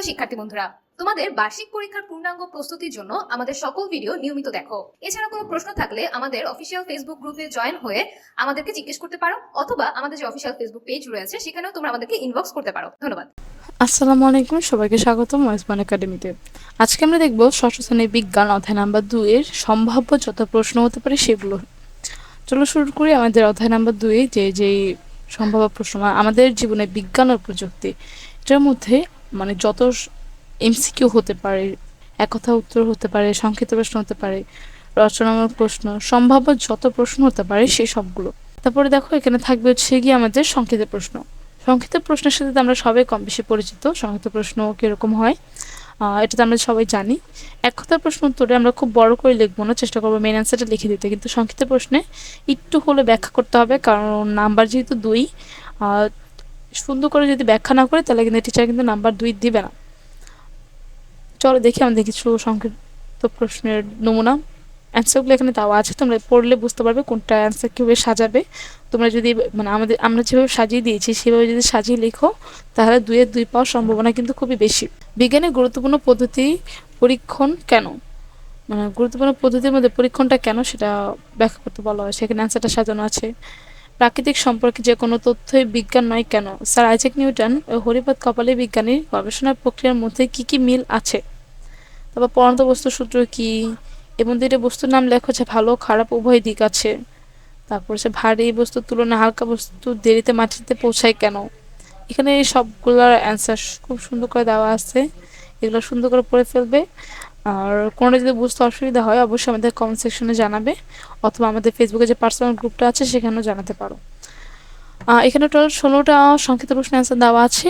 প্রিয় শিক্ষার্থী বন্ধুরা, তোমাদের বার্ষিক পরীক্ষার পূর্ণাঙ্গ প্রস্তুতির জন্য আমাদের সকল ভিডিও নিয়মিত দেখো। এছাড়া কোনো প্রশ্ন থাকলে আমাদের অফিসিয়াল ফেসবুক গ্রুপে জয়েন হয়ে আমাদেরকে জিজ্ঞেস করতে পারো, অথবা আমাদের যে অফিসিয়াল ফেসবুক পেজ রয়েছে, সেখানেও তোমরা আমাদেরকে ইনবক্স করতে পারো। ধন্যবাদ। আসসালামু আলাইকুম, সবাইকে স্বাগতম ওয়েসবান একাডেমিতে আজকে আমরা দেখব ষষ্ঠ শ্রেণির বিজ্ঞান অধ্যায় নাম্বার দুই এর সম্ভাব্য যত প্রশ্ন হতে পারে সেগুলো। চলো শুরু করি আমাদের অধ্যায় নাম্বার দুই যে যেই সম্ভাব্য প্রশ্ন, আমাদের জীবনে বিজ্ঞান ও প্রযুক্তি। এটার মধ্যে মানে যত এমসিকিউ হতে পারে এক কথা উত্তর হতে পারে, সংক্ষিপ্ত প্রশ্ন হতে পারে, রচনামূলক প্রশ্ন, সম্ভাব্য যত প্রশ্ন হতে পারে সেই সবগুলো। তারপরে দেখো, এখানে থাকবে হচ্ছে গিয়ে আমাদের সংক্ষিপ্ত প্রশ্ন। সংক্ষিপ্ত প্রশ্নের সাথে আমরা সবাই কম বেশি পরিচিত, সংক্ষিপ্ত প্রশ্ন কীরকম হয়? এটা তো আমরা সবাই জানি। এক কথার প্রশ্ন উত্তরে আমরা খুব বড় করে লিখব না, চেষ্টা করব মেন অ্যান্সারটা লিখে দিতে। কিন্তু সংক্ষিপ্ত প্রশ্নে একটু হলে ব্যাখ্যা করতে হবে, কারণ নাম্বার যেহেতু দুই সুন্দর করে যদি ব্যাখ্যা না করে, তাহলে কিন্তু টিচার কিন্তু নাম্বার দুই দিবে না। চলো দেখি আমাদের কিছু সংক্ষিপ্ত প্রশ্নের নমুনা। অ্যান্সারগুলো এখানে দেওয়া আছে, তোমরা পড়লে বুঝতে পারবে কোনটা অ্যান্সার কীভাবে সাজাবে। তোমরা যদি মানে আমাদের, আমরা যেভাবে সাজিয়ে দিয়েছি, সেভাবে যদি সাজিয়ে লেখো, তাহলে দুইয়ের দুই পাওয়ার সম্ভাবনা কিন্তু খুবই বেশি। বিজ্ঞানের গুরুত্বপূর্ণ পদ্ধতি পরীক্ষণ কেন? মানে গুরুত্বপূর্ণ পদ্ধতির মধ্যে পরীক্ষণটা কেন, সেটা ব্যাখ্যা করতে বলা হয়। সেখানে অ্যান্সারটা সাজানো আছে। প্রাকৃতিক সম্পর্কে যে কোনো তথ্যই বিজ্ঞান নয় কেন? স্যার আইজাক নিউটন ও হরিপদ কপালী বিজ্ঞানীর গবেষণার প্রক্রিয়ার মধ্যে কি কি মিল আছে? তারপর পরন্ত বস্তু সূত্র কি? এবং দুইটা বস্তুর নাম লেখো যে ভালো খারাপ, উভয় দিক আছে। তারপর হচ্ছে ভারী বস্তুর তুলনায় হালকা বস্তু দেরিতে মাটিতে পৌঁছায় কেন? এখানে সবগুলোর অ্যান্সার খুব সুন্দর করে দেওয়া আছে। এগুলো সুন্দর করে পড়ে ফেলবে। আর কোনো যদি বুঝতে অসুবিধা হয়, অবশ্যই আমাদের কমেন্ট সেকশনে জানাবে, অথবা আমাদের ফেসবুকে যে পার্সোনাল গ্রুপটা আছে, সেখানেও জানাতে পারো। এখানে টোটাল ষোলোটা সংক্ষিপ্ত প্রশ্ন অ্যান্সার দেওয়া আছে।